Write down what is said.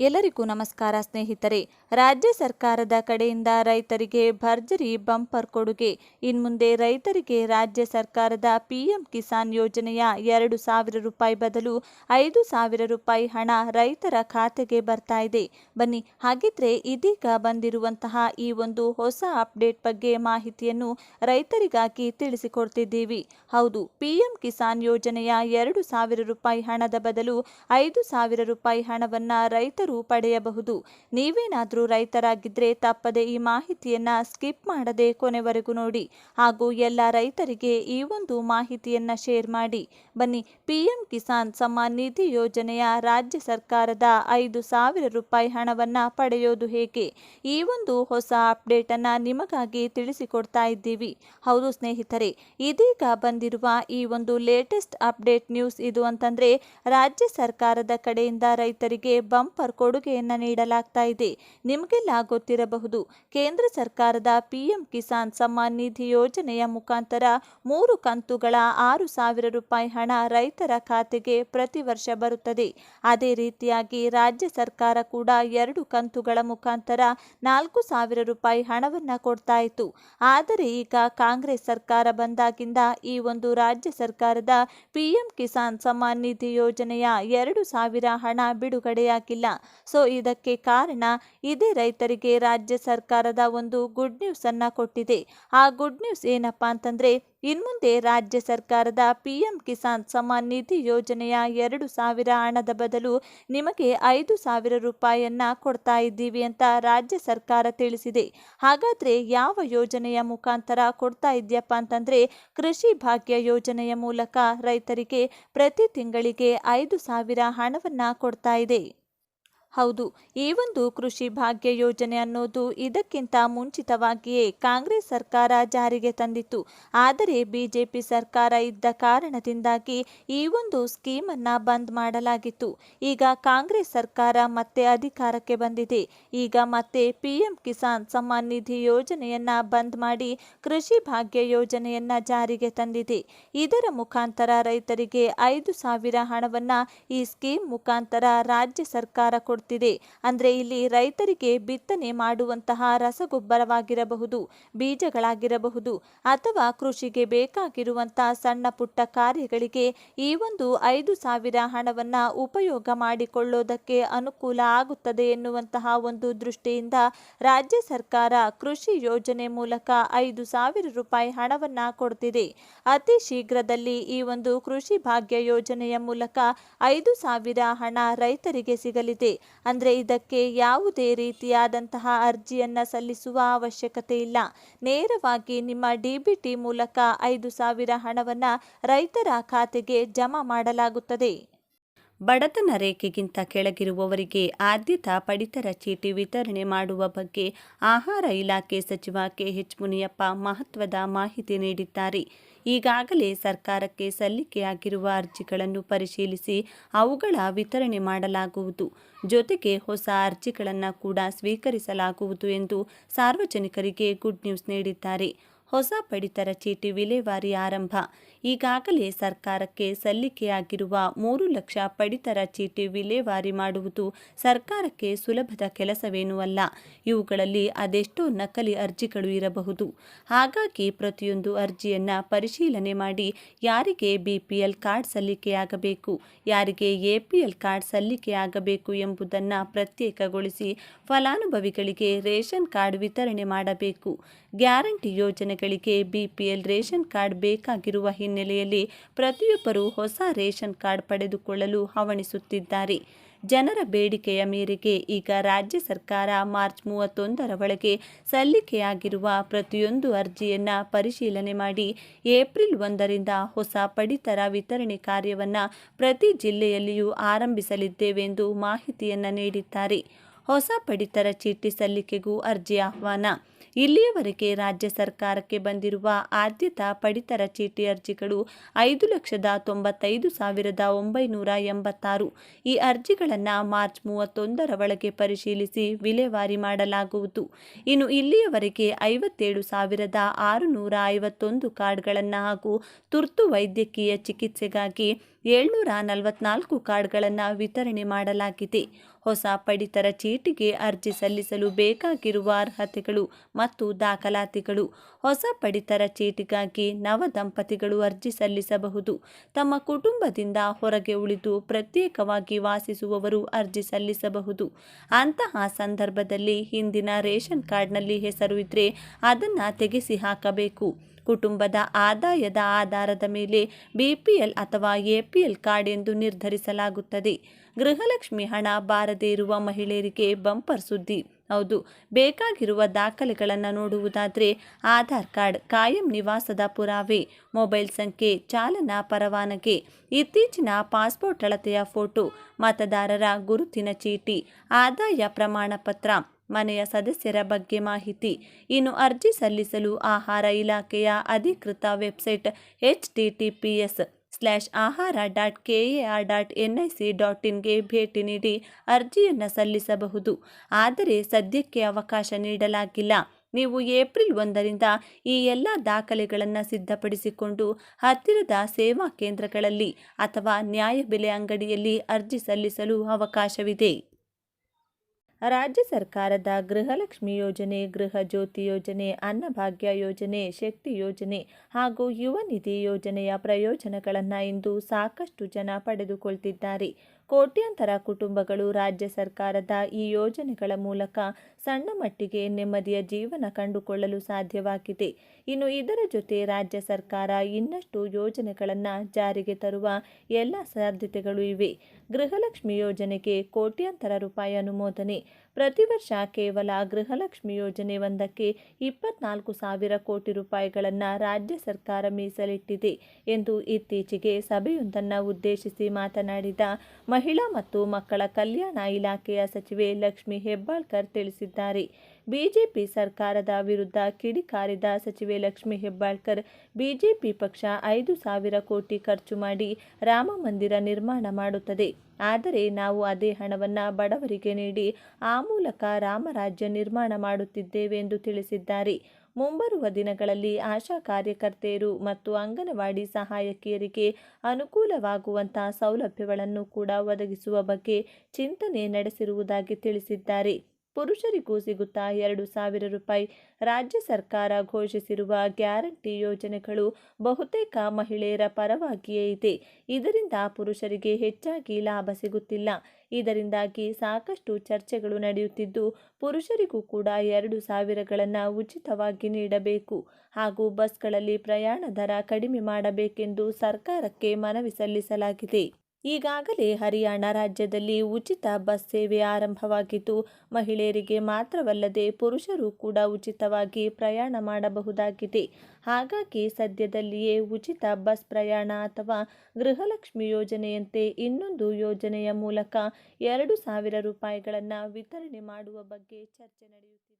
ಎಲ್ಲರಿಗೂ ನಮಸ್ಕಾರ ಸ್ನೇಹಿತರೆ. ರಾಜ್ಯ ಸರ್ಕಾರದ ಕಡೆಯಿಂದ ರೈತರಿಗೆ ಭರ್ಜರಿ ಬಂಪರ್ ಕೊಡುಗೆ. ಇನ್ಮುಂದೆ ರೈತರಿಗೆ ರಾಜ್ಯ ಸರ್ಕಾರದ ಪಿಎಂ ಕಿಸಾನ್ ಯೋಜನೆಯ ಎರಡು ಸಾವಿರ ರೂಪಾಯಿ ಬದಲು ಐದು ಸಾವಿರ ರೂಪಾಯಿ ಹಣ ರೈತರ ಖಾತೆಗೆ ಬರ್ತಾ ಇದೆ. ಬನ್ನಿ, ಹಾಗಿದ್ರೆ ಇದೀಗ ಬಂದಿರುವಂತಹ ಈ ಒಂದು ಹೊಸ ಅಪ್ಡೇಟ್ ಬಗ್ಗೆ ಮಾಹಿತಿಯನ್ನು ರೈತರಿಗಾಗಿ ತಿಳಿಸಿಕೊಡ್ತಿದ್ದೀವಿ. ಹೌದು, ಪಿಎಂ ಕಿಸಾನ್ ಯೋಜನೆಯ ಎರಡು ಸಾವಿರ ರೂಪಾಯಿ ಹಣದ ಬದಲು ಐದು ಸಾವಿರ ರೂಪಾಯಿ ಹಣವನ್ನ ರೈತರು ಪಡೆಯಬಹುದು. ನೀವೇನಾದರೂ ರೈತರಾಗಿದ್ದರೆ ತಪ್ಪದೆ ಈ ಮಾಹಿತಿಯನ್ನ ಸ್ಕಿಪ್ ಮಾಡದೆ ಕೊನೆವರೆಗೂ ನೋಡಿ. ಹಾಗೂ ಎಲ್ಲ ರೈತರಿಗೆ ಈ ಒಂದು ಮಾಹಿತಿಯನ್ನ ಶೇರ್ ಮಾಡಿ. ಬನ್ನಿ, ಪಿಎಂ ಕಿಸಾನ್ ಸಮ್ಮಾನ್ ನಿಧಿ ಯೋಜನೆಯ ರಾಜ್ಯ ಸರ್ಕಾರದ ಐದು ಸಾವಿರ ರೂಪಾಯಿ ಹಣವನ್ನ ಪಡೆಯೋದು ಹೇಗೆ? ಈ ಒಂದು ಹೊಸ ಅಪ್ಡೇಟ್ ಅನ್ನ ನಿಮಗಾಗಿ ತಿಳಿಸಿಕೊಡ್ತಾ ಇದ್ದೀವಿ. ಹೌದು ಸ್ನೇಹಿತರೆ, ಇದೀಗ ಬಂದಿರುವ ಈ ಒಂದು ಲೇಟೆಸ್ಟ್ ಅಪ್ಡೇಟ್ ನ್ಯೂಸ್ ಇದು ಅಂತಂದ್ರೆ, ರಾಜ್ಯ ಸರ್ಕಾರದ ಕಡೆಯಿಂದ ರೈತರಿಗೆ ಬಂಪರ್ ಕೊಡುಗೆಯನ್ನ ನೀಡಲಾಗ್ತಾ ಇದೆ. ನಿಮಗೆಲ್ಲ ಗೊತ್ತಿರಬಹುದು, ಕೇಂದ್ರ ಸರ್ಕಾರದ ಪಿಎಂ ಕಿಸಾನ್ ಸಮ್ಮಾನ್ ನಿಧಿ ಯೋಜನೆಯ ಮುಖಾಂತರ ಮೂರು ಕಂತುಗಳ ಆರು ಸಾವಿರ ರೂಪಾಯಿ ಹಣ ರೈತರ ಖಾತೆಗೆ ಪ್ರತಿ ವರ್ಷ ಬರುತ್ತದೆ. ಅದೇ ರೀತಿಯಾಗಿ ರಾಜ್ಯ ಸರ್ಕಾರ ಕೂಡ ಎರಡು ಕಂತುಗಳ ಮುಖಾಂತರ ನಾಲ್ಕು ಸಾವಿರ ರೂಪಾಯಿ ಹಣವನ್ನ ಕೊಡ್ತಾ ಇತ್ತು. ಆದರೆ ಈಗ ಕಾಂಗ್ರೆಸ್ ಸರ್ಕಾರ ಬಂದಾಗಿಂದ ಈ ಒಂದು ರಾಜ್ಯ ಸರ್ಕಾರದ ಪಿಎಂ ಕಿಸಾನ್ ಸಮ್ಮಾನ್ ನಿಧಿ ಯೋಜನೆಯ ಎರಡು ಸಾವಿರ ಹಣ ಬಿಡುಗಡೆಯಾಗಿಲ್ಲ. ಸೊ ಇದಕ್ಕೆ ಕಾರಣ ಇದೇ ರೈತರಿಗೆ ರಾಜ್ಯ ಸರ್ಕಾರದ ಒಂದು ಗುಡ್ ನ್ಯೂಸ್ ಅನ್ನ ಕೊಟ್ಟಿದೆ. ಆ ಗುಡ್ ನ್ಯೂಸ್ ಏನಪ್ಪಾ ಅಂತಂದ್ರೆ ಇನ್ಮುಂದೆ ರಾಜ್ಯ ಸರ್ಕಾರದ ಪಿಎಂ ಕಿಸಾನ್ ಸಮ್ಮಾನ್ ನಿಧಿ ಯೋಜನೆಯ ಎರಡು ಸಾವಿರ ಹಣದ ಬದಲು ನಿಮಗೆ ಐದು ಸಾವಿರ ರೂಪಾಯಿಯನ್ನ ಕೊಡ್ತಾ ಇದ್ದೀವಿ ಅಂತ ರಾಜ್ಯ ಸರ್ಕಾರ ತಿಳಿಸಿದೆ. ಹಾಗಾದ್ರೆ ಯಾವ ಯೋಜನೆಯ ಮುಖಾಂತರ ಕೊಡ್ತಾ ಇದೆಯಪ್ಪ ಅಂತಂದ್ರೆ, ಕೃಷಿ ಭಾಗ್ಯ ಯೋಜನೆಯ ಮೂಲಕ ರೈತರಿಗೆ ಪ್ರತಿ ತಿಂಗಳಿಗೆ ಐದು ಸಾವಿರ ಹಣವನ್ನ ಕೊಡ್ತಾ ಇದೆ. ಹೌದು, ಈ ಒಂದು ಕೃಷಿ ಭಾಗ್ಯ ಯೋಜನೆ ಅನ್ನೋದು ಇದಕ್ಕಿಂತ ಮುಂಚಿತವಾಗಿಯೇ ಕಾಂಗ್ರೆಸ್ ಸರ್ಕಾರ ಜಾರಿಗೆ ತಂದಿತ್ತು. ಆದರೆ ಬಿಜೆಪಿ ಸರ್ಕಾರ ಇದ್ದ ಕಾರಣದಿಂದಾಗಿ ಈ ಒಂದು ಸ್ಕೀಮನ್ನು ಬಂದ್ ಮಾಡಲಾಗಿತ್ತು. ಈಗ ಕಾಂಗ್ರೆಸ್ ಸರ್ಕಾರ ಮತ್ತೆ ಅಧಿಕಾರಕ್ಕೆ ಬಂದಿದೆ. ಈಗ ಮತ್ತೆ ಪಿಎಂ ಕಿಸಾನ್ ಸಮ್ಮಾನ್ ನಿಧಿ ಯೋಜನೆಯನ್ನ ಬಂದ್ ಮಾಡಿ ಕೃಷಿ ಭಾಗ್ಯ ಯೋಜನೆಯನ್ನ ಜಾರಿಗೆ ತಂದಿದೆ. ಇದರ ಮುಖಾಂತರ ರೈತರಿಗೆ ಐದು ಸಾವಿರ ಹಣವನ್ನ ಈ ಸ್ಕೀಮ್ ಮುಖಾಂತರ ರಾಜ್ಯ ಸರ್ಕಾರ ಕೊಡ್ತಿದೆ ಅಂದರೆ ಇಲ್ಲಿ ರೈತರಿಗೆ ಬಿತ್ತನೆ ಮಾಡುವಂತಹ ರಸಗೊಬ್ಬರವಾಗಿರಬಹುದು, ಬೀಜಗಳಾಗಿರಬಹುದು ಅಥವಾ ಕೃಷಿಗೆ ಬೇಕಾಗಿರುವಂತಹ ಸಣ್ಣ ಪುಟ್ಟ ಕಾರ್ಯಗಳಿಗೆ ಈ ಒಂದು ಐದು ಸಾವಿರ ಹಣವನ್ನು ಉಪಯೋಗ ಮಾಡಿಕೊಳ್ಳೋದಕ್ಕೆ ಅನುಕೂಲ ಆಗುತ್ತದೆ ಎನ್ನುವಂತಹ ಒಂದು ದೃಷ್ಟಿಯಿಂದ ರಾಜ್ಯ ಸರ್ಕಾರ ಕೃಷಿ ಯೋಜನೆ ಮೂಲಕ ಐದು ಸಾವಿರ ರೂಪಾಯಿ ಹಣವನ್ನ ಕೊಡ್ತಿದೆ. ಅತಿ ಶೀಘ್ರದಲ್ಲಿ ಈ ಒಂದು ಕೃಷಿ ಭಾಗ್ಯ ಯೋಜನೆಯ ಮೂಲಕ ಐದು ಸಾವಿರ ಹಣ ರೈತರಿಗೆ ಸಿಗಲಿದೆ. ಅಂದ್ರೆ ಇದಕ್ಕೆ ಯಾವುದೇ ರೀತಿಯಾದಂತಹ ಅರ್ಜಿಯನ್ನು ಸಲ್ಲಿಸುವ ಅವಶ್ಯಕತೆ ಇಲ್ಲ. ನೇರವಾಗಿ ನಿಮ್ಮ ಡಿಬಿಟಿ ಮೂಲಕ ಐದು ಸಾವಿರ ಹಣವನ್ನು ರೈತರ ಖಾತೆಗೆ ಜಮಾ ಮಾಡಲಾಗುತ್ತದೆ. ಬಡತನ ರೇಖೆಗಿಂತ ಕೆಳಗಿರುವವರಿಗೆ ಆದ್ಯತಾ ಪಡಿತರ ಚೀಟಿ ವಿತರಣೆ ಮಾಡುವ ಬಗ್ಗೆ ಆಹಾರ ಇಲಾಖೆ ಸಚಿವ ಕೆಎಚ್ ಮುನಿಯಪ್ಪ ಮಹತ್ವದ ಮಾಹಿತಿ ನೀಡಿದ್ದಾರೆ. ಈಗಾಗಲೇ ಸರ್ಕಾರಕ್ಕೆ ಸಲ್ಲಿಕೆಯಾಗಿರುವ ಅರ್ಜಿಗಳನ್ನು ಪರಿಶೀಲಿಸಿ ಅವುಗಳ ವಿತರಣೆ ಮಾಡಲಾಗುವುದು. ಜೊತೆಗೆ ಹೊಸ ಅರ್ಜಿಗಳನ್ನು ಕೂಡ ಸ್ವೀಕರಿಸಲಾಗುವುದು ಎಂದು ಸಾರ್ವಜನಿಕರಿಗೆ ಗುಡ್ ನ್ಯೂಸ್ ನೀಡಿದ್ದಾರೆ. ಹೊಸ ಪಡಿತರ ಚೀಟಿ ವಿಲೇವಾರಿ ಆರಂಭ. ಈಗಾಗಲೇ ಸರ್ಕಾರಕ್ಕೆ ಸಲ್ಲಿಕೆಯಾಗಿರುವ ಮೂರು ಲಕ್ಷ ಪಡಿತರ ಚೀಟಿ ವಿಲೇವಾರಿ ಮಾಡುವುದು ಸರ್ಕಾರಕ್ಕೆ ಸುಲಭದ ಕೆಲಸವೇನೂ ಅಲ್ಲ. ಇವುಗಳಲ್ಲಿ ಅದೆಷ್ಟೋ ನಕಲಿ ಅರ್ಜಿಗಳು ಇರಬಹುದು. ಹಾಗಾಗಿ ಪ್ರತಿಯೊಂದು ಅರ್ಜಿಯನ್ನು ಪರಿಶೀಲನೆ ಮಾಡಿ ಯಾರಿಗೆ ಬಿಪಿಎಲ್ ಕಾರ್ಡ್ ಸಲ್ಲಿಕೆಯಾಗಬೇಕು, ಯಾರಿಗೆ ಎಪಿಎಲ್ ಕಾರ್ಡ್ ಸಲ್ಲಿಕೆಯಾಗಬೇಕು ಎಂಬುದನ್ನು ಪ್ರತ್ಯೇಕಗೊಳಿಸಿ ಫಲಾನುಭವಿಗಳಿಗೆ ರೇಷನ್ ಕಾರ್ಡ್ ವಿತರಣೆ ಮಾಡಬೇಕು. ಗ್ಯಾರಂಟಿ ಯೋಜನೆಗಳಿಗೆ ಬಿಪಿಎಲ್ ರೇಷನ್ ಕಾರ್ಡ್ ಬೇಕಾಗಿರುವ ಹಿನ್ನೆಲೆಯಲ್ಲಿ ಪ್ರತಿಯೊಬ್ಬರೂ ಹೊಸ ರೇಷನ್ ಕಾರ್ಡ್ ಪಡೆದುಕೊಳ್ಳಲು ಹವಣಿಸುತ್ತಿದ್ದಾರೆ. ಜನರ ಬೇಡಿಕೆಯ ಮೇರೆಗೆ ಈಗ ರಾಜ್ಯ ಸರ್ಕಾರ ಮಾರ್ಚ್ ಮೂವತ್ತೊಂದರ ಒಳಗೆ ಸಲ್ಲಿಕೆಯಾಗಿರುವ ಪ್ರತಿಯೊಂದು ಅರ್ಜಿಯನ್ನು ಪರಿಶೀಲನೆ ಮಾಡಿ ಏಪ್ರಿಲ್ ಒಂದರಿಂದ ಹೊಸ ಪಡಿತರ ವಿತರಣೆ ಕಾರ್ಯವನ್ನು ಪ್ರತಿ ಜಿಲ್ಲೆಯಲ್ಲಿಯೂ ಆರಂಭಿಸಲಿದ್ದೇವೆಂದು ಮಾಹಿತಿಯನ್ನು ನೀಡಿದ್ದಾರೆ. ಹೊಸ ಪಡಿತರ ಚೀಟಿ ಸಲ್ಲಿಕೆಗೂ ಅರ್ಜಿ ಆಹ್ವಾನ. ಇಲ್ಲಿಯವರೆಗೆ ರಾಜ್ಯ ಸರ್ಕಾರಕ್ಕೆ ಬಂದಿರುವ ಆದ್ಯತಾ ಪಡಿತರ ಚೀಟಿ ಅರ್ಜಿಗಳು ಐದು ಲಕ್ಷದ ತೊಂಬತ್ತೈದು ಸಾವಿರದ ಒಂಬೈನೂರ ಎಂಬತ್ತಾರು. ಈ ಅರ್ಜಿಗಳನ್ನು ಮಾರ್ಚ್ ಮೂವತ್ತೊಂದರ ಒಳಗೆ ಪರಿಶೀಲಿಸಿ ವಿಲೇವಾರಿ ಮಾಡಲಾಗುವುದು. ಇನ್ನು ಇಲ್ಲಿಯವರೆಗೆ ಐವತ್ತೇಳು ಸಾವಿರದ ಆರುನೂರ ಐವತ್ತೊಂದು ಕಾರ್ಡ್ಗಳನ್ನು ಹಾಗೂ ತುರ್ತು ವೈದ್ಯಕೀಯ ಚಿಕಿತ್ಸೆಗಾಗಿ ಏಳ್ನೂರ ನಲವತ್ನಾಲ್ಕು ಕಾರ್ಡ್ಗಳನ್ನು ವಿತರಣೆ ಮಾಡಲಾಗಿದೆ. ಹೊಸ ಪಡಿತರ ಚೀಟಿಗೆ ಅರ್ಜಿ ಸಲ್ಲಿಸಲು ಬೇಕಾಗಿರುವ ಅರ್ಹತೆಗಳು ಮತ್ತು ದಾಖಲಾತಿಗಳು. ಹೊಸ ಪಡಿತರ ಚೀಟಿಗಾಗಿ ನವ ದಂಪತಿಗಳು ಅರ್ಜಿ ಸಲ್ಲಿಸಬಹುದು. ತಮ್ಮ ಕುಟುಂಬದಿಂದ ಹೊರಗೆ ಉಳಿದು ಪ್ರತ್ಯೇಕವಾಗಿ ವಾಸಿಸುವವರು ಅರ್ಜಿ ಸಲ್ಲಿಸಬಹುದು. ಅಂತಹ ಸಂದರ್ಭದಲ್ಲಿ ಹಿಂದಿನ ರೇಷನ್ ಕಾರ್ಡ್ನಲ್ಲಿ ಹೆಸರು ಇದ್ದರೆ ಅದನ್ನು ತೆಗೆಸಿ ಹಾಕಬೇಕು. ಕುಟುಂಬದ ಆದಾಯದ ಆಧಾರದ ಮೇಲೆ ಬಿಪಿಎಲ್ ಅಥವಾ ಎಪಿಎಲ್ ಕಾರ್ಡ್ ಎಂದು ನಿರ್ಧರಿಸಲಾಗುತ್ತದೆ. ಗೃಹಲಕ್ಷ್ಮಿ ಹಣ ಬಾರದೇ ಇರುವ ಮಹಿಳೆಯರಿಗೆ ಬಂಪರ್ ಸುದ್ದಿ. ಹೌದು, ಬೇಕಾಗಿರುವ ದಾಖಲೆಗಳನ್ನು ನೋಡುವುದಾದರೆ ಆಧಾರ್ ಕಾರ್ಡ್ ಕಾಯಂ ನಿವಾಸದ ಪುರಾವೆ, ಮೊಬೈಲ್ ಸಂಖ್ಯೆ, ಚಾಲನಾ ಪರವಾನಗಿ, ಇತ್ತೀಚಿನ ಪಾಸ್ಪೋರ್ಟ್ ಅಳತೆಯ ಫೋಟೋ, ಮತದಾರರ ಗುರುತಿನ ಚೀಟಿ, ಆದಾಯ ಪ್ರಮಾಣ ಪತ್ರ ಮನೆಯ ಸದಸ್ಯರ ಬಗ್ಗೆ ಮಾಹಿತಿ. ಇನ್ನು ಅರ್ಜಿ ಸಲ್ಲಿಸಲು ಆಹಾರ ಇಲಾಖೆಯ ಅಧಿಕೃತ website H T T P S slash ahara dot K A R dot N I C dot ಇನ್ಗೆ ಭೇಟಿ ನೀಡಿ ಅರ್ಜಿಯನ್ನು ಸಲ್ಲಿಸಬಹುದು. ಆದರೆ ಸದ್ಯಕ್ಕೆ ಅವಕಾಶ ನೀಡಲಾಗಿಲ್ಲ. ನೀವು ಏಪ್ರಿಲ್ ಒಂದರಿಂದ ಈ ಎಲ್ಲ ದಾಖಲೆಗಳನ್ನು ಸಿದ್ಧಪಡಿಸಿಕೊಂಡು ಹತ್ತಿರದ ಸೇವಾ ಕೇಂದ್ರಗಳಲ್ಲಿ ಅಥವಾ ನ್ಯಾಯಬೆಲೆ ಅಂಗಡಿಯಲ್ಲಿ ಅರ್ಜಿ ಸಲ್ಲಿಸಲು ಅವಕಾಶವಿದೆ. ರಾಜ್ಯ ಸರ್ಕಾರದ ಗೃಹಲಕ್ಷ್ಮಿ ಯೋಜನೆ, ಗೃಹ ಜ್ಯೋತಿ ಯೋಜನೆ, ಅನ್ನಭಾಗ್ಯ ಯೋಜನೆ, ಶಕ್ತಿ ಯೋಜನೆ ಹಾಗೂ ಯುವ ನಿಧಿ ಯೋಜನೆಯ ಪ್ರಯೋಜನಗಳನ್ನು ಇಂದು ಸಾಕಷ್ಟು ಜನ ಪಡೆದುಕೊಳ್ತಿದ್ದಾರೆ. ಕೋಟ್ಯಾಂತರ ಕುಟುಂಬಗಳು ರಾಜ್ಯ ಸರ್ಕಾರದ ಈ ಯೋಜನೆಗಳ ಮೂಲಕ ಸಣ್ಣ ಮಟ್ಟಿಗೆ ನೆಮ್ಮದಿಯ ಜೀವನ ಕಂಡುಕೊಳ್ಳಲು ಸಾಧ್ಯವಾಗಿದೆ. ಇನ್ನು ಇದರ ಜೊತೆ ರಾಜ್ಯ ಸರ್ಕಾರ ಇನ್ನಷ್ಟು ಯೋಜನೆಗಳನ್ನು ಜಾರಿಗೆ ತರುವ ಎಲ್ಲ ಸಾಧ್ಯತೆಗಳು ಇವೆ. ಗೃಹಲಕ್ಷ್ಮಿ ಯೋಜನೆಗೆ ಕೋಟ್ಯಾಂತರ ರೂಪಾಯಿ ಅನುಮೋದನೆ. ಪ್ರತಿ ವರ್ಷ ಕೇವಲ ಗೃಹಲಕ್ಷ್ಮಿ ಯೋಜನೆ ಒಂದಕ್ಕೆ ಇಪ್ಪತ್ನಾಲ್ಕು ಸಾವಿರ ಕೋಟಿ ರೂಪಾಯಿಗಳನ್ನು ರಾಜ್ಯ ಸರ್ಕಾರ ಮೀಸಲಿಟ್ಟಿದೆ ಎಂದು ಇತ್ತೀಚೆಗೆ ಸಭೆಯೊಂದನ್ನು ಉದ್ದೇಶಿಸಿ ಮಾತನಾಡಿದ ಮಹಿಳಾ ಮತ್ತು ಮಕ್ಕಳ ಕಲ್ಯಾಣ ಇಲಾಖೆಯ ಸಚಿವೆ ಲಕ್ಷ್ಮಿ ಹೆಬ್ಬಾಳ್ಕರ್ ತಿಳಿಸಿದ್ದಾರೆ. ಬಿಜೆಪಿ ಸರ್ಕಾರದ ವಿರುದ್ಧ ಕಿಡಿಕಾರಿದ ಸಚಿವೆ ಲಕ್ಷ್ಮಿ ಹೆಬ್ಬಾಳ್ಕರ್ ಬಿಜೆಪಿ ಪಕ್ಷ ಐದು ಸಾವಿರ ಕೋಟಿ ಖರ್ಚು ಮಾಡಿ ರಾಮ ಮಂದಿರ ನಿರ್ಮಾಣ ಮಾಡುತ್ತದೆ. ಆದರೆ ನಾವು ಅದೇ ಹಣವನ್ನು ಬಡವರಿಗೆ ನೀಡಿ ಆ ಮೂಲಕ ರಾಮರಾಜ್ಯ ನಿರ್ಮಾಣ ಮಾಡುತ್ತಿದ್ದೇವೆ ಎಂದು ತಿಳಿಸಿದ್ದಾರೆ. ಮುಂಬರುವ ದಿನಗಳಲ್ಲಿ ಆಶಾ ಕಾರ್ಯಕರ್ತೆಯರು ಮತ್ತು ಅಂಗನವಾಡಿ ಸಹಾಯಕಿಯರಿಗೆ ಅನುಕೂಲವಾಗುವಂತಹ ಸೌಲಭ್ಯಗಳನ್ನು ಕೂಡ ಒದಗಿಸುವ ಬಗ್ಗೆ ಚಿಂತನೆ ನಡೆಸಿರುವುದಾಗಿ ತಿಳಿಸಿದ್ದಾರೆ. ಪುರುಷರಿಗೂ ಸಿಗುತ್ತಾ ಎರಡು ಸಾವಿರ ರೂಪಾಯಿ. ರಾಜ್ಯ ಸರ್ಕಾರ ಘೋಷಿಸಿರುವ ಗ್ಯಾರಂಟಿ ಯೋಜನೆಗಳು ಬಹುತೇಕ ಮಹಿಳೆಯರ ಪರವಾಗಿಯೇ ಇದೆ. ಇದರಿಂದ ಪುರುಷರಿಗೆ ಹೆಚ್ಚಾಗಿ ಲಾಭ ಸಿಗುತ್ತಿಲ್ಲ. ಇದರಿಂದಾಗಿ ಸಾಕಷ್ಟು ಚರ್ಚೆಗಳು ನಡೆಯುತ್ತಿದ್ದು, ಪುರುಷರಿಗೂ ಕೂಡ ಎರಡು ಸಾವಿರಗಳನ್ನು ಉಚಿತವಾಗಿ ನೀಡಬೇಕು ಹಾಗೂ ಬಸ್ಗಳಲ್ಲಿ ಪ್ರಯಾಣ ದರ ಕಡಿಮೆ ಮಾಡಬೇಕೆಂದು ಸರ್ಕಾರಕ್ಕೆ ಮನವಿ ಸಲ್ಲಿಸಲಾಗಿದೆ. ಈಗಾಗಲೇ ಹರಿಯಾಣ ರಾಜ್ಯದಲ್ಲಿ ಉಚಿತ ಬಸ್ ಸೇವೆ ಆರಂಭವಾಗಿದ್ದು, ಮಹಿಳೆಯರಿಗೆ ಮಾತ್ರವಲ್ಲದೆ ಪುರುಷರು ಕೂಡ ಉಚಿತವಾಗಿ ಪ್ರಯಾಣ ಮಾಡಬಹುದಾಗಿದೆ. ಹಾಗಾಗಿ ಸದ್ಯದಲ್ಲಿಯೇ ಉಚಿತ ಬಸ್ ಪ್ರಯಾಣ ಅಥವಾ ಗೃಹಲಕ್ಷ್ಮಿ ಯೋಜನೆಯಂತೆ ಇನ್ನೊಂದು ಯೋಜನೆಯ ಮೂಲಕ ಎರಡು ಸಾವಿರ ರೂಪಾಯಿಗಳನ್ನು ವಿತರಣೆ ಮಾಡುವ ಬಗ್ಗೆ ಚರ್ಚೆ ನಡೆಯುತ್ತಿದೆ.